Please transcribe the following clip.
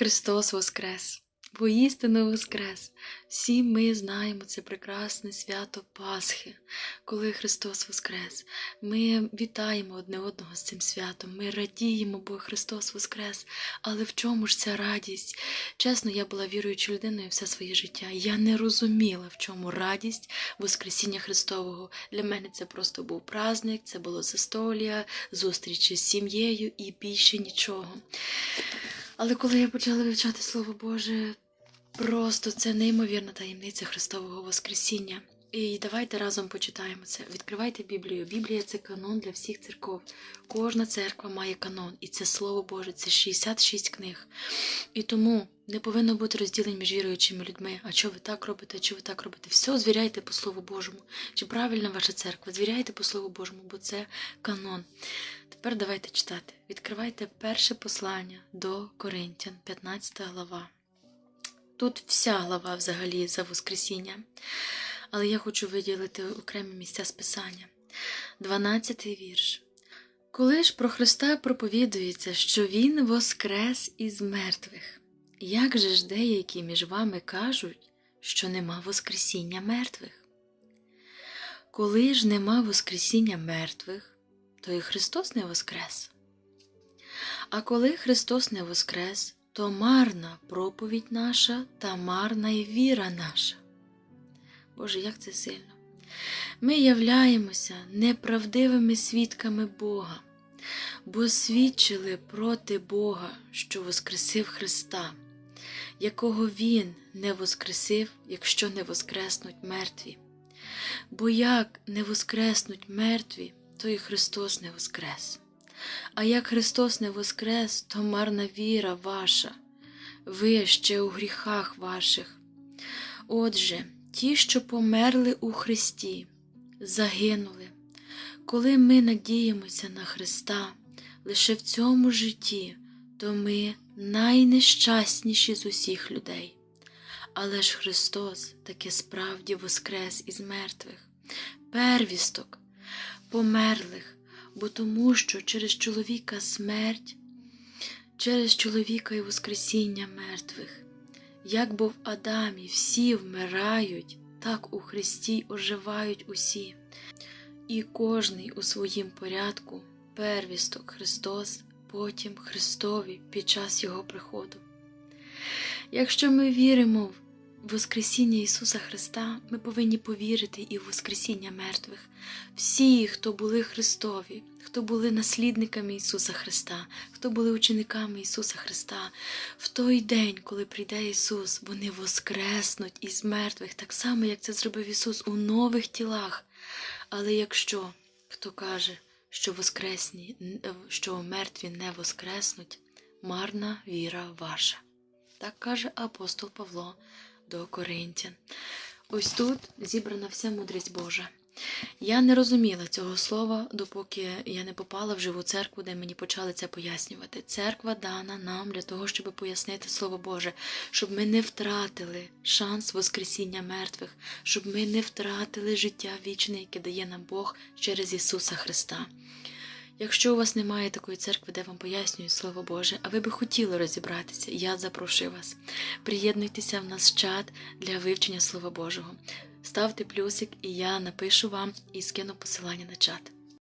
Христос Воскрес! Воістину Воскрес! Всі ми знаємо це прекрасне свято Пасхи, коли Христос Воскрес. Ми вітаємо одне одного з цим святом, ми радіємо, бо Христос Воскрес. Але в чому ж ця радість? Чесно, я була віруючою людиною все своє життя. Я не розуміла, в чому радість Воскресіння Христового. Для мене це просто був праздник, це було застолля, зустрічі з сім'єю і більше нічого. Але коли я почала вивчати Слово Боже, просто це неймовірна таємниця Христового Воскресіння. І давайте разом почитаємо це. Відкривайте Біблію. Біблія це канон для всіх церков. Кожна церква має канон, і це Слово Боже, це 66 книг. І тому не повинно бути розділень між віруючими людьми. А що ви так робите, що ви так робите? Все звіряйте по Слову Божому. Чи правильна ваша церква? Звіряйте по Слову Божому, бо це канон. Тепер давайте читати. Відкривайте перше послання до Коринтян, 15 глава. Тут вся глава взагалі за Воскресіння, але я хочу виділити окремі місця з Писання. 12 вірш. Коли ж про Христа проповідується, що Він воскрес із мертвих, як же ж деякі між вами кажуть, що нема Воскресіння мертвих? Коли ж нема Воскресіння мертвих, то і Христос не воскрес. А коли Христос не воскрес, то марна проповідь наша та марна й віра наша. Боже, як це сильно! Ми являємося неправдивими свідками Бога, бо свідчили проти Бога, що воскресив Христа, якого Він не воскресив, якщо не воскреснуть мертві. Бо як не воскреснуть мертві, то і Христос не воскрес. А як Христос не воскрес, то марна віра ваша, ви ще у гріхах ваших. Отже, ті, що померли у Христі, загинули. Коли ми надіємося на Христа лише в цьому житті, то ми найнещасніші з усіх людей. Але ж Христос таки справді воскрес із мертвих, первісток, померлих, бо тому, що через чоловіка смерть, через чоловіка і воскресіння мертвих, як бо в Адамі всі вмирають, так у Христі оживають усі, і кожний у своїм порядку первісток Христос, потім Христові під час Його приходу. Якщо ми віримо Воскресіння Ісуса Христа, ми повинні повірити і в Воскресіння мертвих. Всі, хто були Христові, хто були наслідниками Ісуса Христа, хто були учениками Ісуса Христа, в той день, коли прийде Ісус, вони воскреснуть із мертвих, так само, як це зробив Ісус у нових тілах. Але якщо хто каже, що воскресні, що мертві не воскреснуть, марна віра ваша. Так каже апостол Павло до Коринтян. Ось тут зібрана вся мудрість Божа. Я не розуміла цього слова, допоки я не попала в живу церкву, де мені почали це пояснювати. Церква дана нам для того, щоб пояснити Слово Боже, щоб ми не втратили шанс Воскресіння мертвих, щоб ми не втратили життя вічне, яке дає нам Бог через Ісуса Христа. Якщо у вас немає такої церкви, де вам пояснюють Слово Боже, а ви би хотіли розібратися, я запрошую вас. Приєднуйтеся в нас чат для вивчення Слова Божого. Ставте плюсик, і я напишу вам і скину посилання на чат.